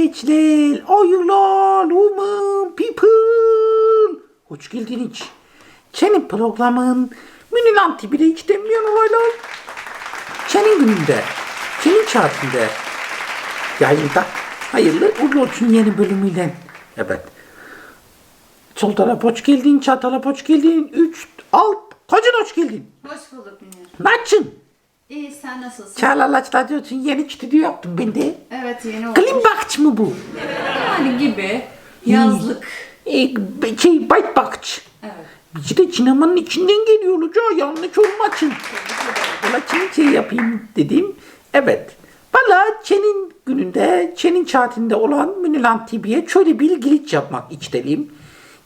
gurbetçiler, ayılar, human people. Hoş geldiniz. Senin programın Münil Antibir'e hiç demleyen olaylar. Senin gününde, senin saatinde yayında hayırlı uğurlu olsun yeni bölümüyle. Evet. Sol taraf hoş geldin, sağ taraf hoş geldin. Üç, alt, kocun hoş geldin. Hoş bulduk Münir. İyi sen nasılsın? Çağlar'la diyorsun yeni stüdyo yaptım ben de. Evet yeni oldu. Klimbakç mı bu? Yani gibi. Yazlık. E, şey, Baytbakç. Evet. Bizi de sinemanın içinden geliyor hoca. Yanlış olmasın. Valla Çin'in şey yapayım dedim. Evet. Valla Çin'in gününde, Çin'in saatinde olan Münirlan TV'ye şöyle bir giriş yapmak istedim.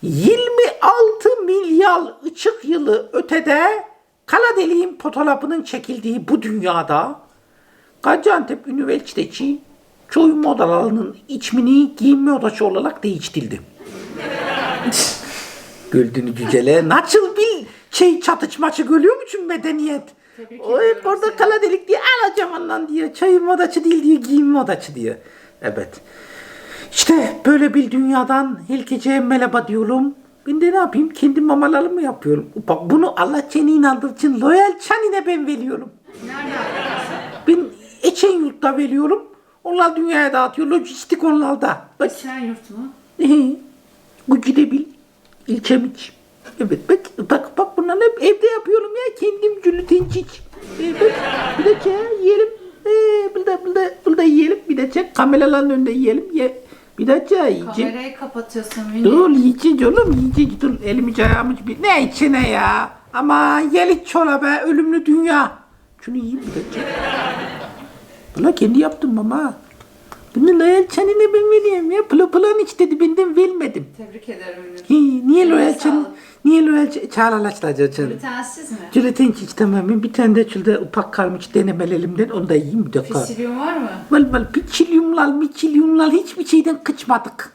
26 milyar ışık yılı ötede kara deliğin fotoğrafının çekildiği bu dünyada Gaziantep Üniversitesi soyunma odalarının içmini giyinme odası olarak değiştirildi. Güldüğünü cücele. Nasıl bir şey çatışmacı görüyor musun medeniyet? O hep orada seni. kala delik diye alacağım ondan diyor. Çayın odası değil diye giyinme odası diyor. Evet. İşte böyle bir dünyadan herkese merhaba diyorum. Ben de ne yapayım? Kendi mamalarımı yapıyorum. Bak bunu Allah seni inandırsın. Loyal Çanine ben veriyorum. Nerede? Ben Eçenyurt'ta veriyorum. Onlar dünyaya dağıtıyor. Lojistik onlarda. Bak Sen yurt mu? bu gidebil. İlçem iç. Evet bak bak bak bunları hep evde yapıyorum ya kendim glutensiz. Ee, bak bir de çay yiyelim. Ee, de bir de yiyelim. Bir de çay kameraların önünde yiyelim. Ye. Bir çay yiyeceğim. Kamerayı kapatıyorsun Münir. Dur yiyeceğiz oğlum yiyeceğiz. Dur elimi ayağımı bir. Ne içine ya? Ama yelik çola be ölümlü dünya. Şunu yiyeyim bir çay. Buna kendi yaptım ama. Bunu loyal çanine ben vereyim ya. Pıla pılan iç dedi benden vermedim. Tebrik ederim. Hi, niye loyal çan? Niye loyal çan? Çağrılaştıracağım canım. Glutensiz mi? Hiç tamamen bir tane de şurada ufak kalmış denemel elimden onu da yiyeyim bir dakika. Fisilyum var mı? Val val piçilyumlar miçilyumlar hiçbir şeyden kıçmadık.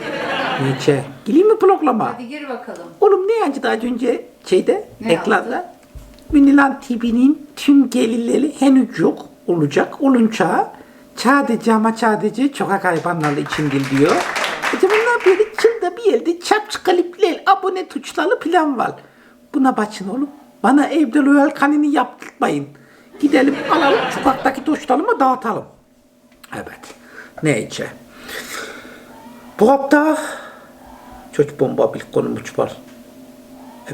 Neyse. Geleyim mi bloklama? Hadi gir bakalım. Oğlum ne yancı daha önce şeyde Ne ekranda? Minilan TV'nin tüm gelirleri henüz yok olacak olunca sadece ama sadece sokak hayvanları için değil diyor. İşte bunlar böyle çılda bir yerde çapçı klipler, abone tuşları plan var. Buna bakın oğlum. Bana evde loyal kanini yaptırmayın. Gidelim alalım sokaktaki tuşlarımı dağıtalım. Evet. Neyse. Bu hafta çocuk bomba bir konumuz var.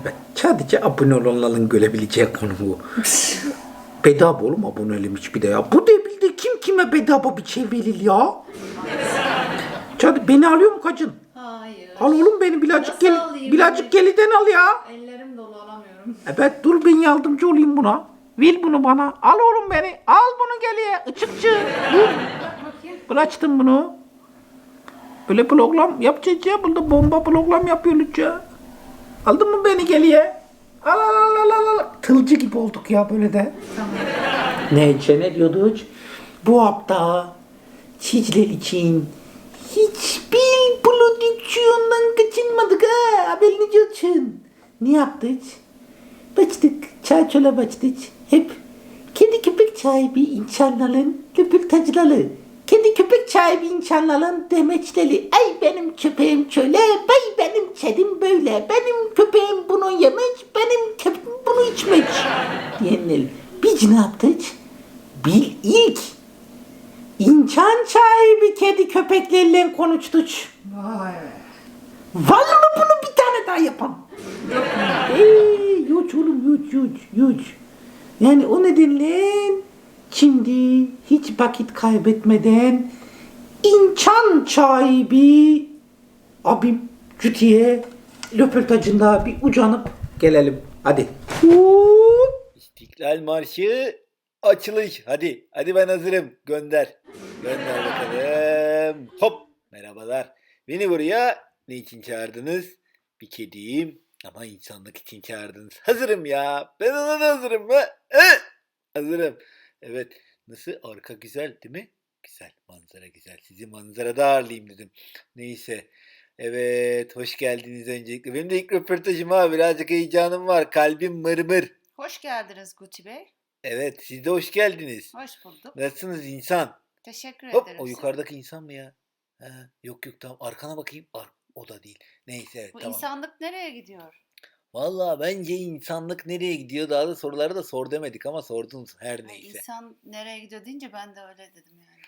Evet. Sadece abone olanların görebileceği konu bu. bedava oğlum aboneliğim bir de ya. Bu kim kime bedava bir şey verir ya? Hadi beni alıyor mu kacın? Hayır. Al oğlum beni birazcık Nasıl gel, alayım? birazcık geliden al ya. Ellerim dolu alamıyorum. Evet dur ben yardımcı olayım buna. Ver bunu bana. Al oğlum beni. Al bunu geliye. Işıkçı. Dur. Bak bakayım. Bıraktım bunu. Böyle program yapacağız ya. Burada bomba program yapıyoruz ya. Aldın mı beni geliye? Al al al al al, al. Tılcı gibi olduk ya böyle de. Tamam. Neyse ne diyorduk? Bu hafta sizler için hiçbir prodüksiyondan kaçınmadık ha. Haberiniz olsun. Ne yaptık? Başladık. Çay çöle başladık. Hep kedi köpek sahibi insanların röportajları. Kedi köpek sahibi insanların demeçleri. Ay benim köpeğim şöyle, ay benim kedim böyle, benim köpeğim bunu yemez, benim köpeğim bunu içmez diyenler. Biz ne yaptık? Bir ilk insan sahibi kedi köpeklerle konuştuk. Vay be. Vallahi bunu bir tane daha yapalım. Eee yuç oğlum yuç yuç yuç. Yani o nedenle şimdi hiç vakit kaybetmeden insan sahibi abim Cütiye röportajında bir ucanıp gelelim. Hadi. İstiklal Marşı açılış. Hadi. Hadi ben hazırım. Gönder. Gönder bakalım. Hop. Merhabalar. Beni buraya ne için çağırdınız? Bir kediyim ama insanlık için çağırdınız. Hazırım ya. Ben ona da hazırım. Ha? Ha? Hazırım. Evet. Nasıl? Arka güzel değil mi? Güzel. Manzara güzel. Sizi manzarada ağırlayayım dedim. Neyse. Evet. Hoş geldiniz öncelikle. Benim de ilk röportajım ha. Birazcık heyecanım var. Kalbim mırmır. Hoş geldiniz Guti Bey. Evet, siz de hoş geldiniz. Hoş bulduk. Nasılsınız insan? Teşekkür Hop, ederim. o yukarıdaki insan mı ya? Ha, yok yok tamam arkana bakayım. Ar o da değil. Neyse evet, Bu tamam. insanlık nereye gidiyor? Vallahi bence insanlık nereye gidiyor? Daha da soruları da sor demedik ama sordunuz her Ay, neyse. İnsan nereye gidiyor deyince ben de öyle dedim yani.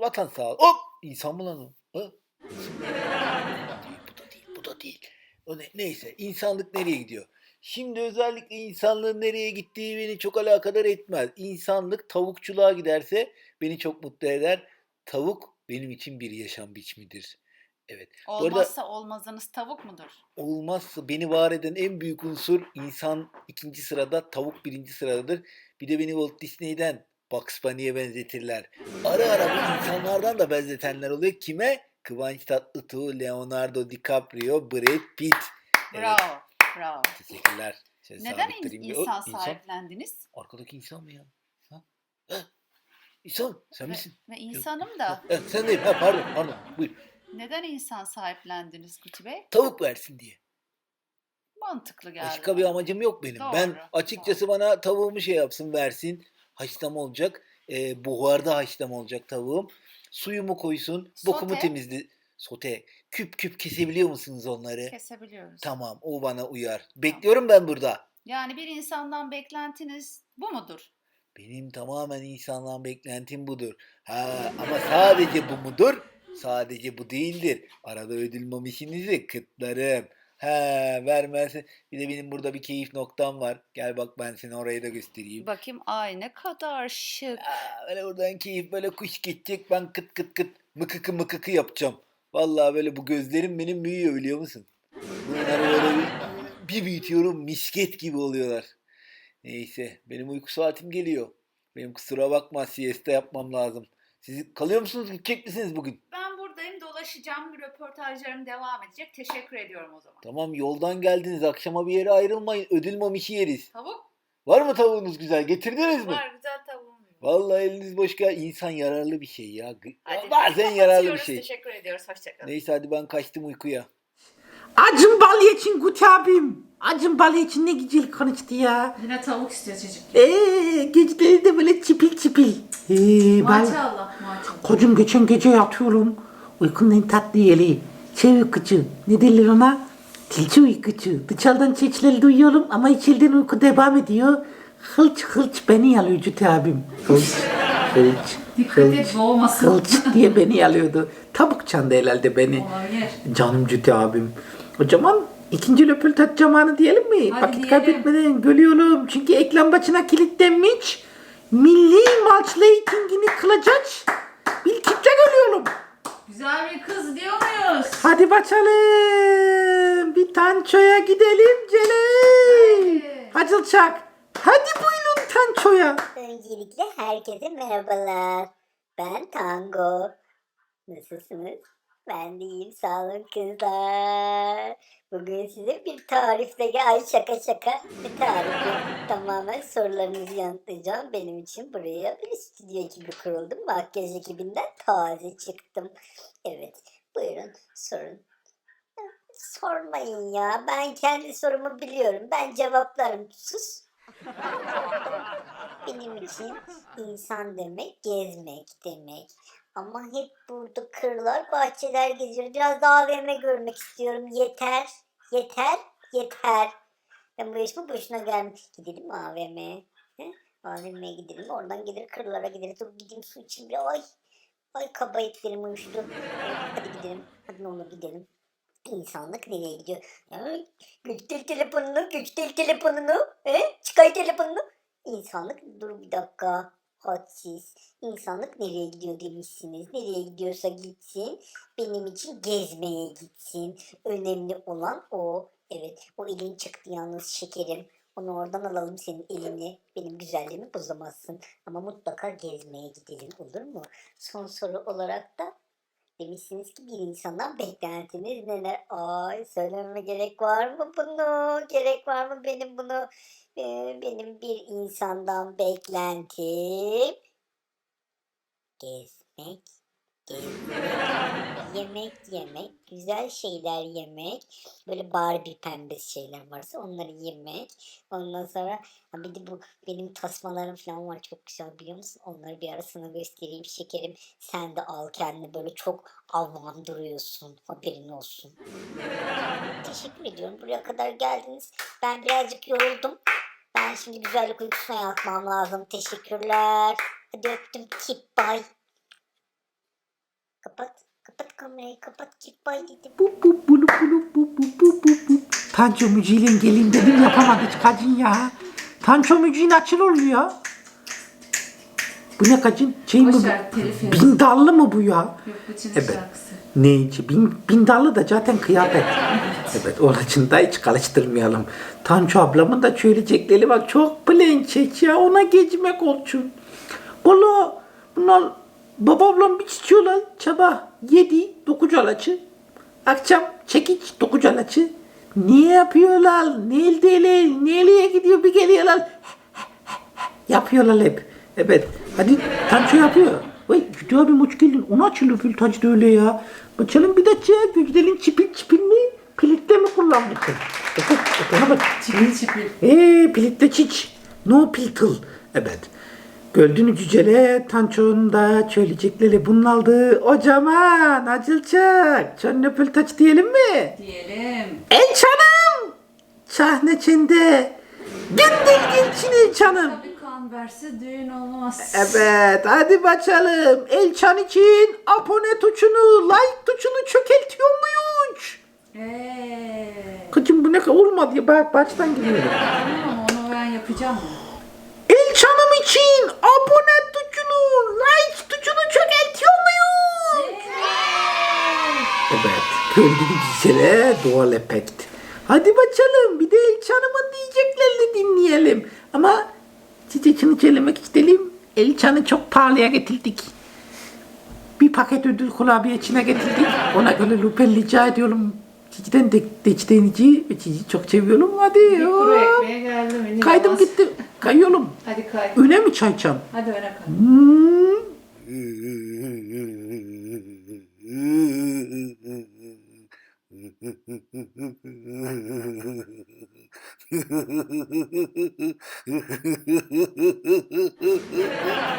Vatan sağ ol. Hop! İnsan mı lan o? Ha? İnsan. Bu da değil, bu da değil. O ne, neyse, insanlık nereye gidiyor? Şimdi özellikle insanlığın nereye gittiği beni çok alakadar etmez. İnsanlık tavukçuluğa giderse beni çok mutlu eder. Tavuk benim için bir yaşam biçimidir. Evet. arada- Olmazsa olmazınız tavuk mudur? Olmazsa beni var eden en büyük unsur insan ikinci sırada, tavuk birinci sıradadır. Bir de beni Walt Disney'den Bugs Bunny'e benzetirler. Ara ara bu insanlardan da benzetenler oluyor. Kime? Kıvanç Tatlıtuğ, Leonardo DiCaprio, Brad Pitt. Evet, Bravo. Bravo. teşekkürler. Şöyle Neden in- insan Hop, sahiplendiniz? Arkadaki insan mı ya? Ha? Ha? İnsan sen Ve, misin? ve insanım da. Ha, sen değil. Ha, pardon pardon. Buyur. Neden insan sahiplendiniz Guti Bey? Tavuk versin diye. Mantıklı geldi. Başka bir amacım yok benim. ben Doğru, açıkçası bana tavuğumu şey yapsın versin. Haşlama olacak. E, buharda haşlama olacak tavuğum. Suyumu koysun. Bokumu Sote? temizli. Sote. Küp küp kesebiliyor musunuz onları? Kesebiliyoruz. Tamam o bana uyar. Bekliyorum ben burada. Yani bir insandan beklentiniz bu mudur? Benim tamamen insandan beklentim budur. Ha ama sadece bu mudur? Sadece bu değildir. Arada ödül mamişinizi kıtlarım. Ha vermezsin. Bir de benim burada bir keyif noktam var. Gel bak ben seni oraya da göstereyim. Bakayım ay ne kadar şık. Aa, böyle oradan keyif böyle kuş gidecek ben kıt kıt kıt mıkıkı mıkıkı yapacağım. Vallahi böyle bu gözlerim benim büyüyor biliyor musun? Bunları böyle bir, bir büyütüyorum misket gibi oluyorlar. Neyse benim uyku saatim geliyor. Benim kusura bakma siesta yapmam lazım. Siz kalıyor musunuz gidecek misiniz bugün? Ben buradayım dolaşacağım. Röportajlarım devam edecek. Teşekkür ediyorum o zaman. Tamam yoldan geldiniz akşama bir yere ayrılmayın ödül mamişi yeriz. Tavuk Var mı tavuğunuz güzel getirdiniz mi? var. Vallahi eliniz boş gel. İnsan yararlı bir şey ya. Hadi, Bazen yararlı bir şey. Teşekkür ediyoruz. Hoşçakalın. Neyse hadi ben kaçtım uykuya. Acım bal için Guti abim. Acım bal için ne güzel konuştu ya. Yine tavuk istiyor çocuk. Eee geceleri de böyle çipil çipil. Ee, bal. Maşallah maşallah. Kocam geçen gece yatıyorum. Uykunun en tatlı yeri. Şey uykucu. Ne derler ona? Tilki uykucu. Dışarıdan çeçleri duyuyorum ama içeriden uyku devam ediyor. Hılç hılç beni yalıyor Cüti abim. Hılç, hılç, Dikkat et boğmasın. hılç diye beni yalıyordu. Tabuk çandı herhalde beni. Olabilir. Canım Cüti abim. O zaman ikinci röportaj zamanı diyelim mi? Hadi Vakit diyelim. kaybetmeden geliyorum. Çünkü ekran başına kilitlenmiş. Milli maç reytingini kılacak. Bir kitle geliyorum. Güzel bir kız diyor muyuz? Hadi bakalım. Bir tançoya gidelim Celil. Hadi. Hacılçak. Hadi buyurun tançoya. Öncelikle herkese merhabalar. Ben Tango. Nasılsınız? Ben de iyiyim sağ olun kızlar. Bugün size bir tarifle. Ay şaka şaka. Bir tarifi. Tamamen sorularınızı yanıtlayacağım. Benim için buraya bir stüdyo ekibi kuruldum. Makyaj ekibinden taze çıktım. Evet. Buyurun sorun. Sormayın ya. Ben kendi sorumu biliyorum. Ben cevaplarım. Sus. Benim için insan demek gezmek demek. Ama hep burada kırlar, bahçeler geziyoruz. Biraz daha AVM görmek istiyorum. Yeter, yeter, yeter. Ben bu yaşıma boşuna gelmiş. Gidelim mi AVM'ye? AVM'ye gidelim. Oradan gelir kırlara gideriz. Dur gideyim su bir. Ay, ay kaba etlerim uyuştu. Hadi gidelim. Hadi ne olur gidelim. İnsanlık nereye gidiyor? Ya, göster telefonunu, göster telefonunu. He? Çıkar telefonunu. İnsanlık dur bir dakika. Hadsiz. İnsanlık nereye gidiyor demişsiniz. Nereye gidiyorsa gitsin. Benim için gezmeye gitsin. Önemli olan o. Evet o elin çıktı yalnız şekerim. Onu oradan alalım senin elini. Benim güzelliğimi bozamazsın. Ama mutlaka gezmeye gidelim olur mu? Son soru olarak da demişsiniz ki bir insandan beklentiniz neler? Ay söylememe gerek var mı bunu? Gerek var mı benim bunu? Ee, benim bir insandan beklentim gezmek, gezmek, yemek yemek, güzel şeyler yemek, böyle Barbie pembesi şeyler varsa onları yemek. Ondan sonra ha bir de bu benim tasmalarım falan var çok güzel biliyor musun? Onları bir ara sana göstereyim şekerim. Sen de al kendine böyle çok avlandırıyorsun. Haberin olsun. Teşekkür ediyorum. Buraya kadar geldiniz. Ben birazcık yoruldum. Ben şimdi güzellik uykusuna yatmam lazım. Teşekkürler. Hadi öptüm. Keep bye. Kapat. Kapat kamerayı. Kapat. Keep bye dedim. Bu bu bulu bulu bu bu bu bu bu. Tancho müziğiyle geleyim dedim yapamadı kacın ya. Tancho müziğin açıl oluyor. Bu ne kacın? Şey mi bu? Bindallı mı bu ya? Yok bu Evet. şarkısı. Neyci? Bin, bindallı da zaten kıyafet. Evet onun da hiç karıştırmayalım. Tanju ablamın da söyleyecekleri bak çok plain çek ya ona geçmek olsun. Valla bunlar babamla bir içiyorlar sabah 7 9 alaçı. Akşam çekiç 9 alaçı. Niye yapıyorlar? Neredeler? Nereye gidiyor bir geliyorlar. Yapıyorlar hep. Evet. Hadi Tanju yapıyor. Vay Güdü abim hoş geldin. Onu açılıyor Gültancı da öyle ya. Bakalım bir dakika. Güdel'in çipil çipil mi? Pilitte mi kullandık? Bakın bak. Çipil çipil. Eee pilitte çiç. No piltıl. Evet. Gördüğünüz üzere Tanço'nun da söyleyecekleri bunun aldı. O zaman açılacak. Çönlü pıltaç diyelim mi? Diyelim. El çanım. Sahne çende. Gündel geçin el çanım. Tabii kanversiz düğün olmaz. Evet hadi bakalım. Elçan için abone tuşunu, like tuşunu çökeltiyor muyuz? Eee. Kızım bu ne olmadı ya bak baştan gidiyorum. Onu ben yapacağım. İçin abone tuşunu, like tuşunu çökeltiyor muyuz? Evet gördüğünüz üzere doğal efekt. Hadi bakalım bir de Elçan'ımın diyeceklerini dinleyelim. Ama şunu söylemek istedim. Elçan'ı çok pahalıya getirdik. Bir paket ödül kurabiye içine getirdik. Ona göre lütfen rica ediyorum. Sizden de desteğinizi ve sizi çok seviyorum. Hadi. Bir kuru ekmeğe geldim. yine Kaydım bas. gitti. Kayıyorum. Hadi kay. Öne mi çayacağım? Hadi öne kay. Hmm.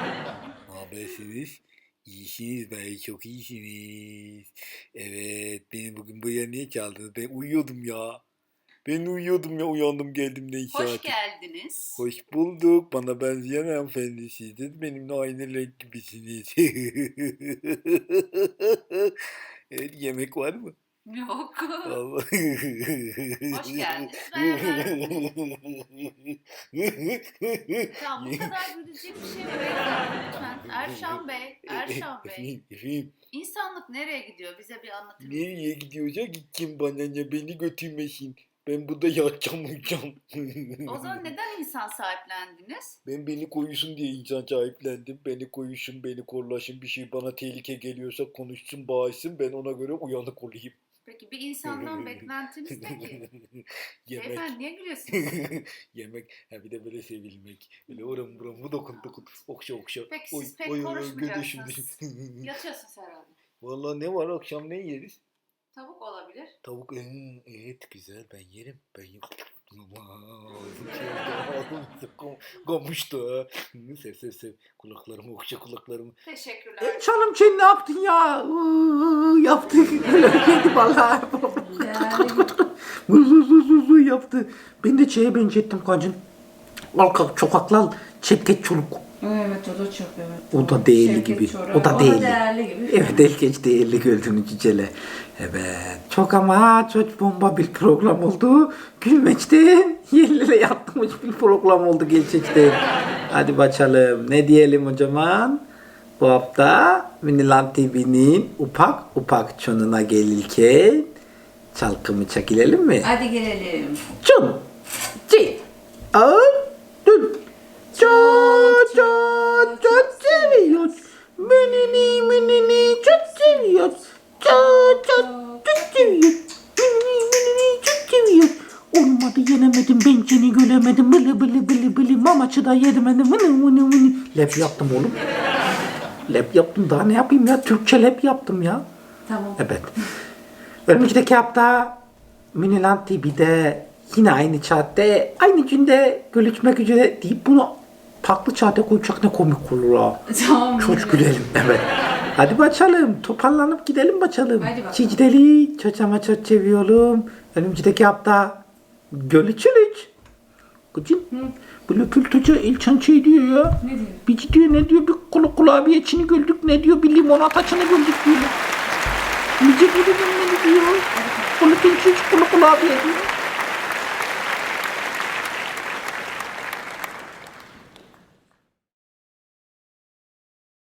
Habersiniz? İyisiniz, ben çok iyisiniz. Evet, beni bugün buraya niye çaldınız? Ben uyuyordum ya. Ben uyuyordum ya, uyandım geldim ne Hoş saati. geldiniz. Hoş bulduk. Bana benzeyen hanımefendi siz de benimle aynı renk gibisiniz. evet, yemek var mı? Yok. Hoş geldiniz. Ben hemen... Tamam bu kadar gülecek bir şey mi lütfen? Erşan Bey, Erşan Bey. Efendim, İnsanlık nereye gidiyor? Bize bir anlatır mısınız? nereye gidiyorsa gitsin bana ne beni götürmesin. Ben burada yatacağım uyuyacağım. O zaman neden insan sahiplendiniz? Ben beni koyusun diye insan sahiplendim. Beni koyusun, beni korlasın. Bir şey bana tehlike geliyorsa konuşsun, bağırsın. Ben ona göre uyanık olayım. Peki bir insandan beklentiniz ne ki? Yemek. Beyefendi niye gülüyorsunuz? Yemek. Ha bir de böyle sevilmek. Böyle oram buramı dokun dokun. Okşa okşa. Peki siz pek konuşmayacaksınız. gödüşüm. Yatıyorsunuz herhalde. Valla ne var akşam ne yeriz? Tavuk olabilir. Tavuk ee, evet güzel ben yerim. Ben yerim. Ağzım Konmuştu. Sev sev sev. Kulaklarımı okşa kulaklarımı. Teşekkürler. Elçan'ım sen ne yaptın ya? Iıı, yaptı. Yedi vallahi. Yaptı. Ben de şeye benzettim kacın. Alkak çokaklar çepket çoluk. Evet o da çok evet. O da değerli Şevket gibi. Çorak. O da değerli. değerli gibi. Evet elkeç değerli gördüğünüz cücele. Evet. Çok ama çok bomba bir program oldu. Gülmeçten yerlere yattığımız bir program oldu gerçekten. Hadi bakalım. Ne diyelim o zaman? Bu hafta Miniland TV'nin upak upak çonuna gelirken çalkımı çekilelim mi? Hadi gelelim. Çun, çi, al, dün. Çok çok çok seviyor. Menini menini çok seviyor. Çok çok çok seviyor. Menini menini çok seviyor. Olmadı yenemedim ben seni göremedim. Bılı bılı bılı bılı mamaçı da yedemedim. Vını vını vını. Lep yaptım oğlum. Lep yaptım daha ne yapayım ya? Türkçe lep yaptım ya. Tamam. Evet. Önümüzdeki hafta Miniland TV'de yine aynı saatte, aynı günde görüşmek üzere deyip bunu farklı saate koyacak ne komik olur ha. Tamam. Çok gülelim. Evet. Hadi bakalım. Toparlanıp gidelim bakalım. Hadi bakalım. Ki gidelim. Çocuğuma çok seviyorum. Önümüzdeki hafta görüşürüz. Kızım. Bu löpül çocuğa İlçan şey diyor ya. Ne diyor? Bir gidiyor ne diyor bir kulu kurabiyecini gördük ne diyor bir limonatacını gördük diyor. Müzik gibi ne diyor. Kulu çocuk kulu kurabiye diyor.